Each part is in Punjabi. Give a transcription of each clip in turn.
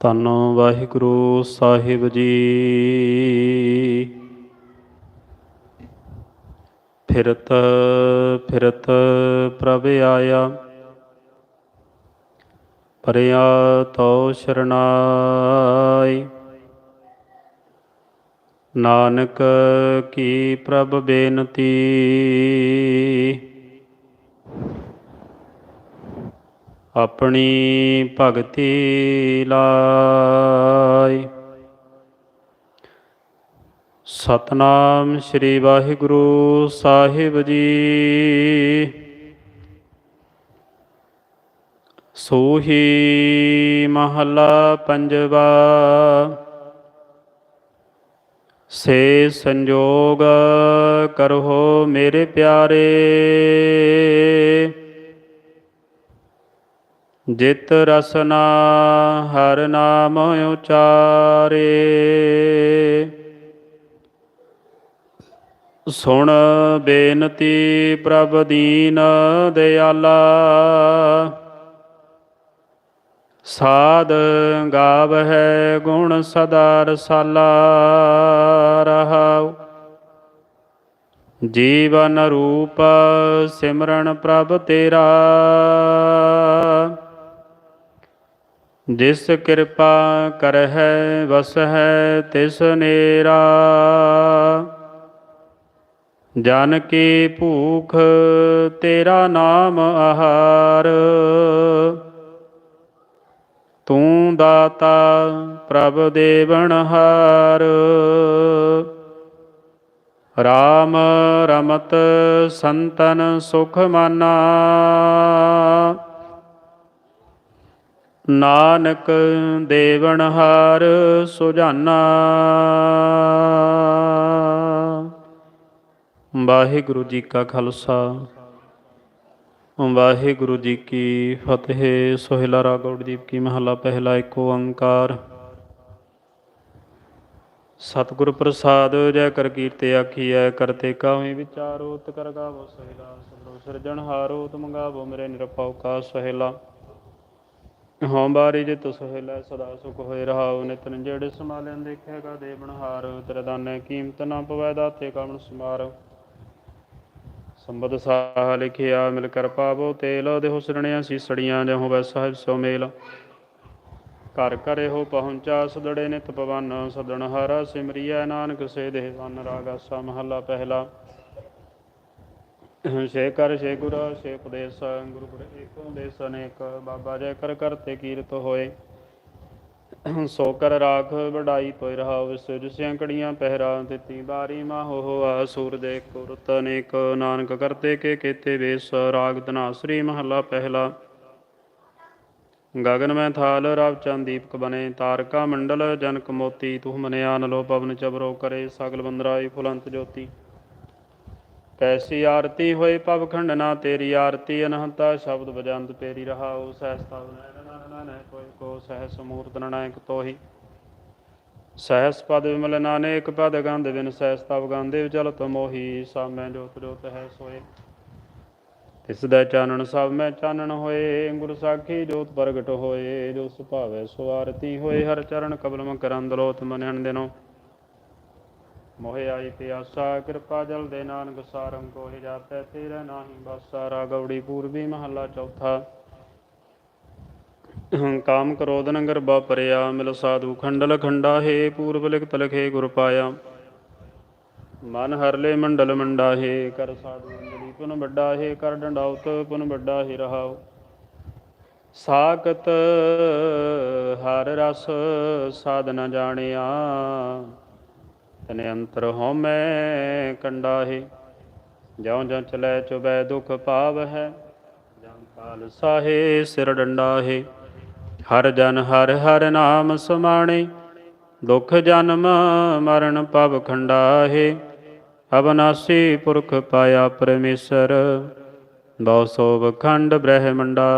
ਧੰਨ ਵਾਹਿਗੁਰੂ ਸਾਹਿਬ ਜੀ। ਫਿਰਤ ਫਿਰਤ ਪ੍ਰਭ ਆਇਆ। ਪਰਿਆ ਤੋ ਸ਼ਰਨਾਈ। ਨਾਨਕ ਕੀ ਪ੍ਰਭ ਬੇਨਤੀ। ਆਪਣੀ ਭਗਤੀ ਲਾਈ। ਸਤਨਾਮ ਸ੍ਰੀ ਵਾਹਿਗੁਰੂ ਸਾਹਿਬ ਜੀ। ਸੋਹੀ ਮਹਲਾ ਪੰਜਵਾ। ਸੇ ਸੰਜੋਗ ਕਰੋ ਮੇਰੇ ਪਿਆਰੇ। ਜਿਤ ਰਸਨਾ ਹਰ ਨਾਮ ਉਚਾਰੇ। ਸੁਣ ਬੇਨਤੀ ਪ੍ਰਭ ਦੀਨ ਦਿਆਲਾ। ਸਾਧ ਗਾਵ ਹੈ ਗੁਣ ਸਦਾ ਰਸਾਲਾ ਰਹਾਉ। ਜੀਵਨ ਰੂਪ ਸਿਮਰਨ ਪ੍ਰਭ ਤੇਰਾ। ਜਿਸ ਕਿਰਪਾ ਕਰਹਿ ਵਸਹਿ ਤਿਸ ਨੇਰਾ। ਜਨ ਕੀ ਭੂਖ ਤੇਰਾ ਨਾਮ ਆਹਾਰ। ਤੂੰ ਦਾਤਾ ਪ੍ਰਭ ਦੇਵਨਹਾਰ ਰਾਮ ਰਮਤ ਸੰਤਨ ਸੁਖ ਮਾਨਾ। ਨਾਨਕ ਦੇਵਨਹਾਰ ਸੁਜਾਨਾ। ਵਾਹਿਗੁਰੂ ਜੀ ਕਾ ਖਾਲਸਾ, ਵਾਹਿਗੁਰੂ ਜੀ ਕੀ ਫਤਿਹ। ਸੋਹਿਲਾ ਰਾਗੌੜ ਕੀ ਮਹਲਾ, ਪਹਿਲਾ ਏਕ ਓੰਕਾਰ। ਸਤਿਗੁਰ ਪ੍ਰਸਾਦ ਜੈ ਕਰ ਕੀਰਤੇ ਆਖੀਐ ਕਰਤੇ ਕਾਵੇਂ ਵਿਚਾਰੋ ਤ ਕਰ ਗਾਵੋ ਸੋਹਿਲਾ। ਸਭੋ ਸਿਰਜਣਹਾਰੋ ਤੁਮ ਗਾਵੋ ਮੇਰੇ ਨਿਰਭਉ ਕਾ ਸੋਹਿਲਾ। ਹਉ ਬਾਰੀ ਜਿਤ ਸੋਹਿਲਾ ਸਦਾ ਸੁਖ ਹੋਏ ਰਹਾਉ ਨਿਤਨ ਜਿਹੜੇ ਸਮਾਲਿਆਂ ਦੇਖੇਗਾ ਦੇ ਬਣਹਾਰ, ਤੇਰੇ ਦਾਨੇ ਕੀਮਤ ਨਾ ਪਵੈ, ਦਾਤੇ ਕਮਨ ਸਮਾਰ। ਸੰਬਦ ਸਾਹ ਲਿਖਿਆ, ਮਿਲ ਕਰ ਪਾਵੋ ਤੇਲ ਦੇ ਹੁਸਰਣਿਆ ਸੀਸੜੀਆਂ ਜਹੋ ਵੈ ਸਾਹਿਬ ਸੋ ਮੇਲ। ਘਰ ਘਰੇ ਹੋ ਪਹੁੰਚਾ, ਸਦੜੇ ਨਿਤ ਪਵਨ ਸਦਣ ਹਾਰਾ ਸਿਮਰਿਐ, ਨਾਨਕ ਸੇ ਦੇਹ ਵਨ ਮਹੱਲਾ ਪਹਿਲਾ। ਸੇ ਕਰ ਸੇ ਗੁਰ ਸੇ ਉਪਦੇਸ, ਗੁਰੂ ਗੁਰ ਏਕ ਉਪਦੇਸ ਅਨੇਕ ਬਾਬਾ ਜੈ ਕਰ ਕਰਤੇ ਕੀਰਤ ਹੋਏ। ਸੋ ਕਰ ਰਾਖ ਵਡਾਈ ਤੋਇ ਰਹਾ ਵਿਸ ਜਿਸਿਆਂ ਕੜੀਆਂ ਪਹਿਰਾ ਤਿਤੀ ਬਾਰੀ ਮਾਹੋ ਹੋਆ ਸੂਰ ਦੇ ਕੁਰਤ ਅਨੇਕ। ਨਾਨਕ ਕਰਤੇ ਕੇ ਕੀਤੇ ਵੇਸ, ਰਾਗ ਧਨਾਸਰੀ ਮਹੱਲਾ ਪਹਿਲਾ। ਗਗਨ ਮੈਂ ਥਾਲ, ਰਵ ਚੰਦ ਦੀਪਕ ਬਨੇ ਤਾਰਕਾ ਮੰਡਲ ਜਨਕ ਮੋਤੀ, ਤੁਹ ਮਨਿਆਨ ਲੋ ਪਵਨ ਚਬਰੋ ਕਰੇ, ਸਗਲ ਬੰਦਰਾਈ ਫੁਲੰਤ ਜੋਤੀ। ਕੈਸੀ ਆਰਤੀ ਹੋਏ ਪਵ ਖੰਡਨਾ, ਤੇਰੀ ਆਰਤੀ ਅਨਹੰਤਾ, ਸ਼ਬਦ ਬਜੰਤ ਤੇਰੀ ਰਹਾਉ ਸਹਸਤਾ ਨੈਣ ਨੈ ਕੋਈ ਕੋ ਸਹਸ ਮੂਰਤ ਨਨਾਇਕ ਤੋਹੀ। ਸਹਸ ਪਦ ਵਿਮਲ ਨਾਨਕ, ਪਦ ਗੰਧ ਬਿਨ ਸਹਸ ਤਵ ਗੰਧੇ ਵਿਚਲ ਤਮੋਹੀ ਸਾਮੈ ਜੋਤ ਜੋਤ ਹੈ ਸੋਏ। ਤਿਸ ਦਾ ਚਾਨਣ ਸਭ ਮੈਂ ਚਾਨਣ ਹੋਏ ਗੁਰ ਸਾਖੀ ਜੋਤ ਪ੍ਰਗਟ ਹੋਏ, ਜੋ ਸੁਭਾਵੈ ਸੋ ਆਰਤੀ ਹੋਏ, ਹਰ ਚਰਨ ਕਬਲ ਮਕਰੰਦ ਲੋਤ ਮਨਣ ਦਿਨੋ। ਮੋਹਿ ਆਈ ਪਿਆਸਾ ਕਿਰਪਾ ਜਲ ਦੇ ਨਾਨਕ ਸਾਰੰ ਕੋਹਿ ਜਾਪੈ, ਤੇਰਾ ਨਾਹੀ ਬਾਸਾ ਰਾਗੌੜੀ ਪੂਰਬੀ ਮਹੱਲਾ ਚੌਥਾ। ਕਾਮ ਕ੍ਰੋਧ ਨਗਰ ਬਾ ਮਿਲ ਸਾਧੂ ਖੰਡਲ ਖੰਡਾ ਹੈ ਪੂਰਬ ਲਿਖਤ ਲਖੇ ਗੁਰ ਪਾਇਆ। ਮਨ ਹਰਲੇ ਮੰਡਲ ਮੰਡਾ ਹੈ ਕਰ ਸਾਧੂ ਅੰਜਲੀ ਪੁਨ ਵੱਡਾ ਹੈ ਕਰ ਡੰਡਾਉਤ ਪੁਨ ਵੱਡਾ ਹੈ ਰਹਾਉ। ਸਾਖਤ ਹਰ ਰਸ ਸਾਧ ਨ ਜਾਣਿਆ। ਤਨੇ ਅੰਤਰ ਹਉਮੈ ਕੰਡਾ ਹੈ ਜਿਉ ਜਿਉ ਚਲੈ ਚੁਬੈ ਦੁਖ ਪਾਵ ਹੈ ਜਨ ਕਾਲ ਸਾਹੇ ਸਿਰ ਡੰਡਾ ਹਰ ਜਨ ਹਰ ਹਰ ਨਾਮ ਸਮਾਣੇ, ਦੁਖ ਜਨਮ ਮਰਨ ਪਵ ਖੰਡਾ ਹੈ ਅਬਨਾਸੀ ਪੁਰਖ ਪਾਇਆ ਪਰਮੇਸ਼ਰ ਬਹੁ ਸੋਭ ਖੰਡ ਬ੍ਰਹਮੰਡਾ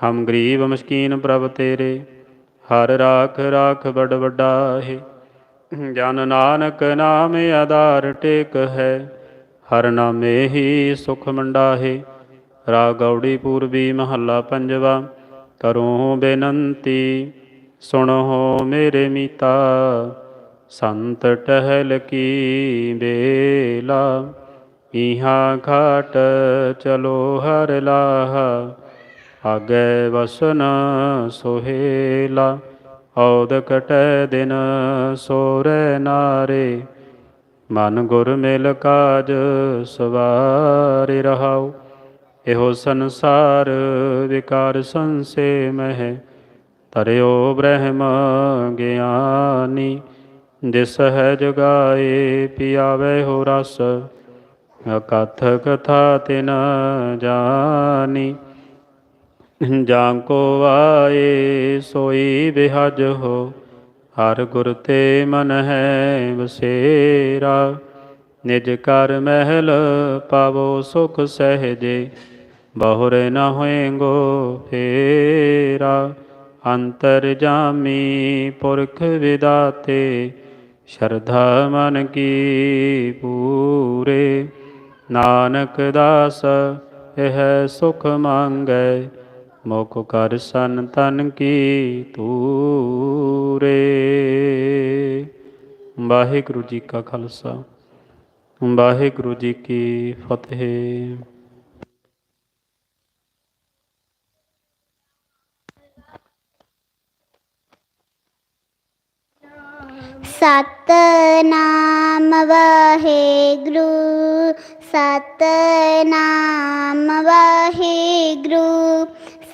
ਹਮ ਗਰੀਬ ਮਸਕੀਨ ਪ੍ਰਭ ਤੇਰੇ, ਹਰ ਰਾਖ ਰਾਖ ਬੜ ਵੱਡਾ ਹੈ ਜਨ ਨਾਨਕ ਨਾਮ ਆਧਾਰ ਟੇਕ ਹੈ, ਹਰ ਨਾਮੇ ਹੀ ਸੁਖ ਮੰਡਾ ਹੈ ਰਾਗ ਗੌੜੀ ਪੂਰਬੀ ਮਹੱਲਾ ਪੰਜਵਾ ਕਰੋ ਬੇਨੰਤੀ, ਸੁਣੋ ਮੇਰੇ ਮੀਤਾ। ਸੰਤ ਟਹਿਲ ਕੀ ਬੇਲਾ ਇਹਾਂ ਘਾਟ ਚਲੋ ਹਰ ਲਾਹਾ। ਆਗੇ ਵਸਨ ਸੁਹੇਲਾ ਔਦ ਕਟੈ ਦਿਨ ਸੋਰੈ ਨਾਰੇ, ਮਨ ਗੁਰ ਮਿਲ ਕਾਜ ਸਵਾਰਿ ਰਹਾਉ। ਇਹੋ ਸੰਸਾਰ ਵਿਕਾਰ ਸੰਸੇ ਮਹਿ, ਤਰਿਓ ਬ੍ਰਹਮ ਗਿਆਨੀ। ਜਿਸ ਹੈ ਜਗਾਏ ਪਿਆਵੇ ਹੋ ਰਸ ਅਕਥ ਕਥਾ ਤਿਨ ਜਾਨੀ। ਜਾਂ ਕੋ ਆਏ ਸੋਈ ਬਿਹਜ ਹੋ, ਹਰ ਗੁਰ ਤੇ ਮਨ ਹੈ ਵਸੇਰਾ। ਨਿਜ ਕਰ ਮਹਿਲ ਪਾਵੋ ਸੁਖ ਸਹਜੇ, ਬਹੁਰੇ ਨ ਹੋਏਗੋ ਫੇਰਾ। ਅੰਤਰ ਜਾਮੀ ਪੁਰਖ ਵਿਦਾਤੇ, ਸ਼ਰਧਾ ਮਨ ਕੀ ਪੂਰੇ। ਨਾਨਕ ਦਾਸ ਇਹ ਸੁਖ ਮੰਗੈ ਮੁਖ ਕਰ ਸਨ ਤਨ ਕੀ ਤੂਰੇ ਵਾਹਿਗੁਰੂ ਜੀ ਕਾ ਖਾਲਸਾ ਵਾਹਿਗੁਰੂ ਜੀ ਕੀ ਫਤਿਹ ਸਤਨਾਮ ਵਾਹਿਗੁਰੂ ਸਤਨਾਮ ਵਾਹਿਗੁਰੂ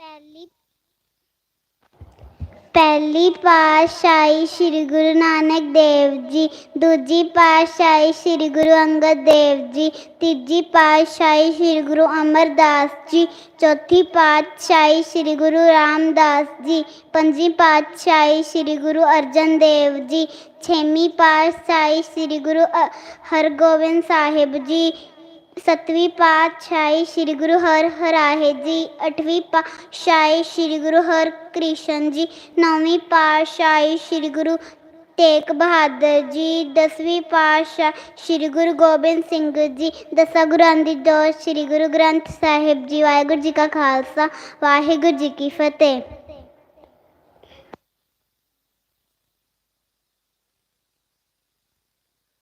ਪਹਿਲੀ ਪਹਿਲੀ ਪਾਤਸ਼ਾਹੀ ਸ੍ਰੀ ਗੁਰੂ ਨਾਨਕ ਦੇਵ ਜੀ, ਦੂਜੀ ਪਾਤਸ਼ਾਹੀ ਸ੍ਰੀ ਗੁਰੂ ਅੰਗਦ ਦੇਵ ਜੀ, ਤੀਜੀ ਪਾਤਸ਼ਾਹੀ ਸ੍ਰੀ ਗੁਰੂ ਅਮਰਦਾਸ ਜੀ, ਚੌਥੀ ਪਾਤਸ਼ਾਹੀ ਸ੍ਰੀ ਗੁਰੂ ਰਾਮਦਾਸ ਜੀ, ਪੰਜਵੀਂ ਪਾਤਸ਼ਾਹੀ ਸ੍ਰੀ ਗੁਰੂ ਅਰਜਨ ਦੇਵ ਜੀ, ਛੇਵੀਂ ਪਾਤਸ਼ਾਹੀ ਸ੍ਰੀ ਗੁਰੂ ਹਰਗੋਬਿੰਦ ਸਾਹਿਬ ਜੀ ਸਤਵੀਂ ਪਾਤਸ਼ਾਹੀ ਸ੍ਰੀ ਗੁਰੂ ਹਰ ਹਰਾਏ ਜੀ, ਅੱਠਵੀਂ ਪਾਤਸ਼ਾਹੀ ਸ੍ਰੀ ਗੁਰੂ ਹਰਕ੍ਰਿਸ਼ਨ ਜੀ, ਨੌਵੀਂ ਪਾਤਸ਼ਾਹੀ ਸ੍ਰੀ ਗੁਰੂ ਤੇਗ ਬਹਾਦਰ ਜੀ, ਦਸਵੀਂ ਪਾਤਸ਼ਾਹ ਸ੍ਰੀ ਗੁਰੂ ਗੋਬਿੰਦ ਸਿੰਘ ਜੀ, ਦਸਾਂ ਗੁਰਾਂ ਦੀ ਜੋਤ ਸ੍ਰੀ ਗੁਰੂ ਗ੍ਰੰਥ ਸਾਹਿਬ ਜੀ, ਵਾਹਿਗੁਰੂ ਜੀ ਕਾ ਖਾਲਸਾ, ਵਾਹਿਗੁਰੂ ਜੀ ਕੀ ਫਤਿਹ।